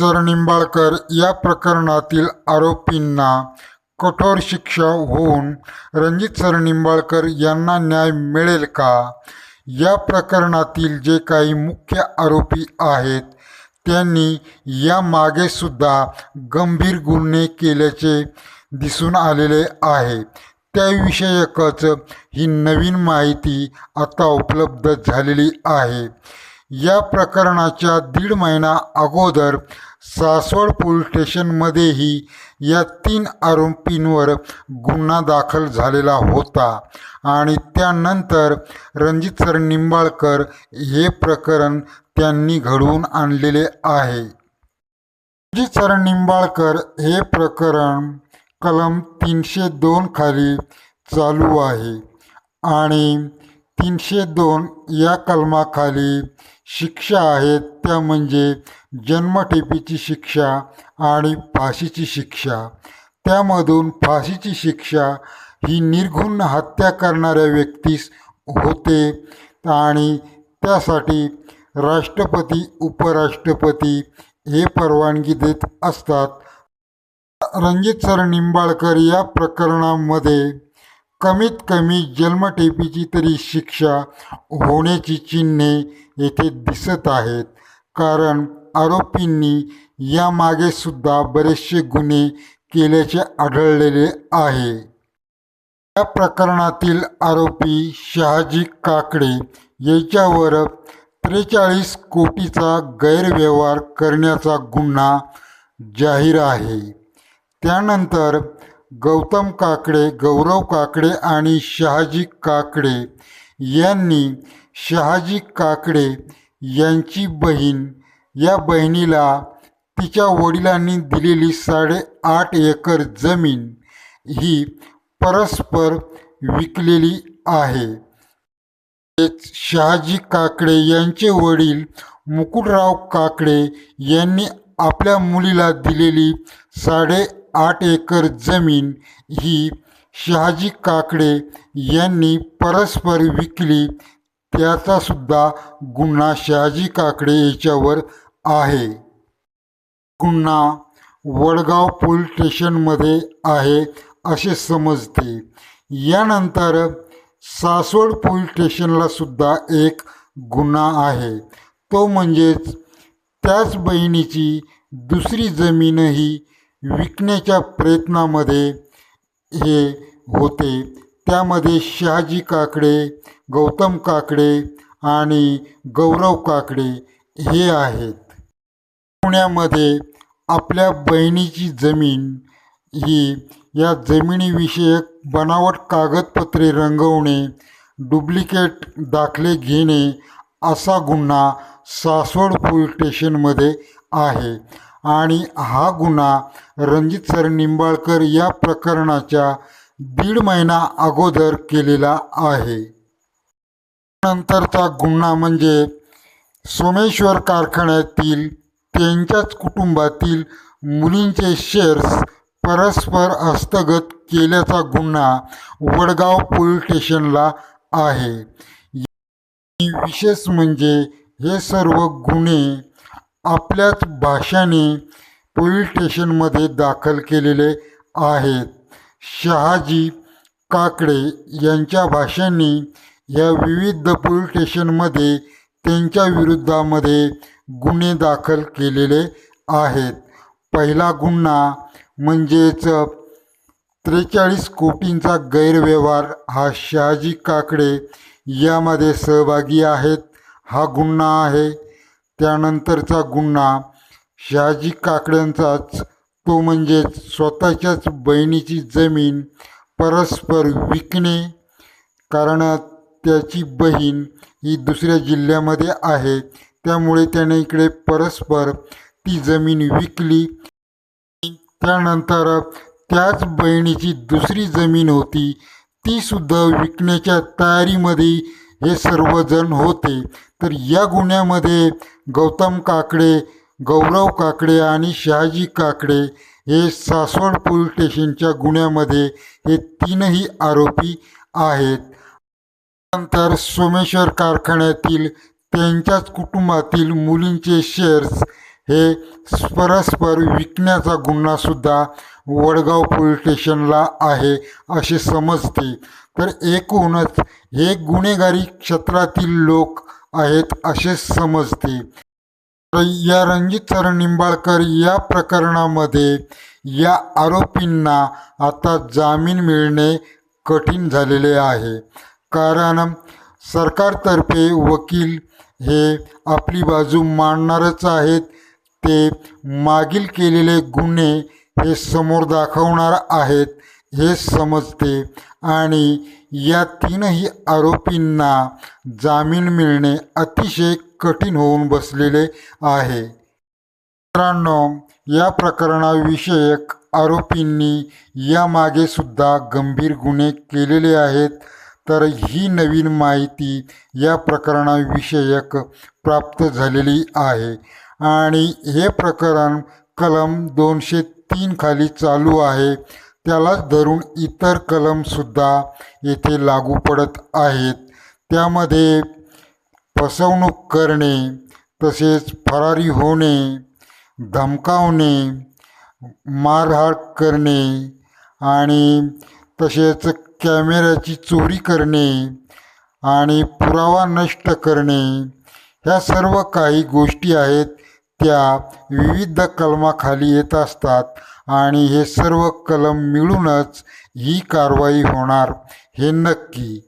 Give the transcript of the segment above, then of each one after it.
Sir Nimbalkar या प्रकरणातील आरोपींना कठोर शिक्षा होऊन रणजित सर निंबाळकर यांना न्याय मिळेल का? या प्रकरणातील जे काही मुख्य आरोपी आहेत त्यांनी या मागे सुद्धा गंभीर गुन्हे केल्याचे दिसून आलेले आहे. त्याविषयकच ही नवीन माहिती आता उपलब्ध झालेली आहे. या प्रकरणाच्या दीड महिना अगोदर सासवड पोलीस स्टेशनमध्येही या तीन आरोपींवर गुन्हा दाखल झालेला होता. आणि त्यानंतर रणजित सर निंबाळकर हे प्रकरण त्यांनी घडवून आणलेले आहे. रणजित सर निंबाळकर हे प्रकरण कलम तीनशे दोन खाली चालू आहे. आणि तीनशे दोन या कलमाखाली शिक्षा आहेत त्या म्हणजे जन्मठेपीची शिक्षा आणि फाशीची शिक्षा. त्यामधून फाशीची शिक्षा ही निर्घुण हत्या करणाऱ्या व्यक्तीस होते आणि त्यासाठी राष्ट्रपती उपराष्ट्रपती हे परवानगी देत असतात. रणजित सर निंबाळकर या प्रकरणामध्ये कमीत कमी जन्मठेपीची तरी शिक्षा होण्याची चिन्हे येथे दिसत आहेत. कारण आरोपींनी यामागे सुद्धा बरेचसे गुन्हे केल्याचे आढळलेले आहे. या प्रकरणातील आरोपी शहाजी काकडे याच्यावर त्रेचाळीस कोटीचा गैरव्यवहार करण्याचा गुन्हा जाहीर आहे. त्यानंतर गौतम काकडे गौरव काकडे आणि शहाजी काकडे यांनी शहाजी काकडे यांची बहीण या बहिणीला तिच्या वडिलांनी दिलेली साडेआठ एकर जमीन ही परस्पर विकलेली आहे. तेच शहाजी काकडे यांचे वडील मुकुटराव काकडे यांनी आपल्या मुलीला दिलेली साडे आठ एकर जमीन ही शहाजी काकडे यांनी परस्पर विकली. त्याचासुद्धा गुन्हा शहाजी काकडे याच्यावर आहे. गुन्हा वडगाव पोलीस स्टेशनमध्ये आहे असे समजते. यानंतर सासवड पोलीस स्टेशनला सुद्धा एक गुन्हा आहे. तो म्हणजेच त्याच बहिणीची दुसरी जमीनही विकण्याच्या प्रयत्नामध्ये हे होते. त्यामध्ये शहाजी काकडे गौतम काकडे आणि गौरव काकडे हे आहेत. पुण्यामध्ये आपल्या बहिणीची जमीन ही या जमिनीविषयक बनावट कागदपत्रे रंगवणे डुप्लिकेट दाखले घेणे असा गुन्हा सासवड पोलीस स्टेशनमध्ये आहे. आणि हा गुन्हा रणजित सर निंबाळकर या प्रकरणाच्या दीड महिना अगोदर केलेला आहे. नंतरचा गुन्हा म्हणजे सोमेश्वर कारखान्यातील त्यांच्याच कुटुंबातील मुलींचे शेअर्स परस्पर हस्तगत केल्याचा गुन्हा वडगाव पोलीस स्टेशनला आहे. विशेष म्हणजे हे सर्व गुन्हे आपल्याच भाषाने पोलीस स्टेशनमध्ये दाखल केलेले आहेत शहाजी काकडे यांच्या भाषांनी या विविध पोलीस स्टेशनमध्ये त्यांच्या विरुद्धामध्ये गुन्हे दाखल केलेले आहेत. पहिला गुन्हा म्हणजेच त्रेचाळीस कोटींचा गैरव्यवहार हा शहाजी काकडे यामध्ये सहभागी आहेत. हा गुन्हा आहे. त्यानंतरचा गुन्हा शहाजी काकड्यांचाच. तो म्हणजेच स्वतःच्याच बहिणीची जमीन परस्पर विकणे. कारण त्याची बहीण ही दुसऱ्या जिल्ह्यामध्ये आहे. त्यामुळे त्याने इकडे परस्पर ती जमीन विकली. त्यानंतर त्याच बहिणीची दुसरी जमीन होती. तीसुद्धा विकण्याच्या तयारीमध्ये हे सर्वजण होते. तर या गुन्ह्यामध्ये गौतम काकडे गौरव काकडे आणि शहाजी काकडे हे सासवड पोलीस स्टेशनच्या गुन्ह्यामध्ये हे तीनही आरोपी आहेत. नंतर सोमेश्वर कारखान्यातील त्यांच्याच कुटुंबातील मुलींचे शेअर्स हे परस्पर विकण्याचा गुन्हासुद्धा वडगाव पोलीस स्टेशनला आहे असे समजते. तर एकूणच हे गुन्हेगारी क्षेत्रातील लोक आहेत असे समजते. या रणजित सर निंबाळकर या प्रकरणामध्ये या आरोपींना आता जामीन मिळणे कठीण झालेले आहे. कारण सरकारतर्फे वकील हे आपली बाजू मांडणारच आहेत. ते मागील केलेले गुन्हे हे समोर दाखवणार आहेत हे समजते आणि या तीनही आरोपींना जामीन मिळणे अतिशय कठीण होऊन बसलेले आहे. मित्रांनो या प्रकरणाविषयक आरोपींनी यामागे सुद्धा गंभीर गुन्हे केलेले आहेत. तर ही नवीन माहिती या प्रकरणाविषयक प्राप्त झालेली आहे. आणि हे प्रकरण कलम दोनशे तीन खाली चालू आहे. त्यालाच धरून इतर कलमसुद्धा येथे लागू पडत आहेत. त्यामध्ये फसवणूक करणे तसेच फरारी होणे धमकावणे मारहाण करणे आणि तसेच कॅमेऱ्याची चोरी करणे आणि पुरावा नष्ट करणे ह्या सर्व काही गोष्टी आहेत. त्या विविध कलमाखाली येत असतात आणि हे सर्व कलम मिळूनच ही कारवाई होणार हे नक्की.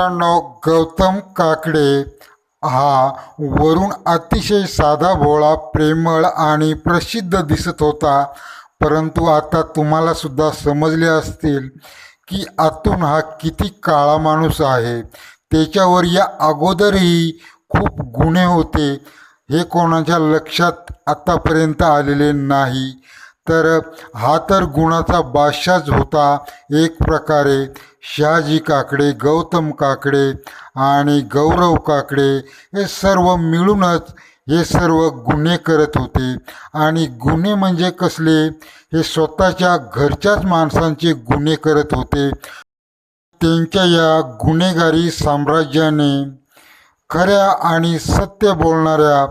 मित्रांनो गौतम काकडे हा वरून अतिशय साधा भोळा प्रेमळ आणि प्रसिद्ध दिसत होता. परंतु आता तुम्हाला सुद्धा समजले असतील की आतून हा किती काळा माणूस आहे. त्याच्यावर या अगोदरही खूप गुन्हे होते. हे कोणाच्या लक्षात आत्तापर्यंत आलेले नाही. तर हा तर गुणाचा बादशाच होता एक प्रकारे. शहाजी काकडे गौतम काकडे आणि गौरव काकडे हे सर्व मिळूनच हे सर्व गुन्हे करत होते. आणि गुन्हे म्हणजे कसले? हे स्वतःच्या घरच्याच माणसांचे गुन्हे करत होते. त्यांच्या या गुन्हेगारी साम्राज्याने खऱ्या आणि सत्य बोलणाऱ्या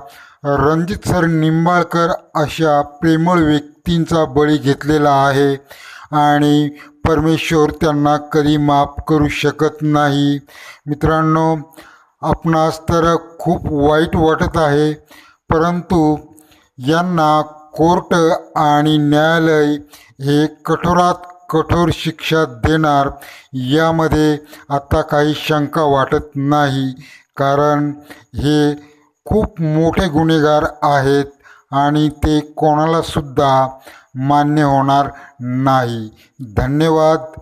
रणजित सर निंबाळकर अशा प्रेमळ व्यक्तींचा बळी घेतलेला आहे आणि परमेश्वर त्यांना कधी माफ करू शकत नाही. मित्रांनो आपणास तर खूप वाईट वाटत आहे परंतु यांना कोर्ट आणि न्यायालय हे कठोरात कठोर शिक्षा देणार यामध्ये आता काही शंका वाटत नाही. कारण हे खूप मोठे गुन्हेगार आहेत आणि ते कोणालासुद्धा मान्य होणार नाही. धन्यवाद.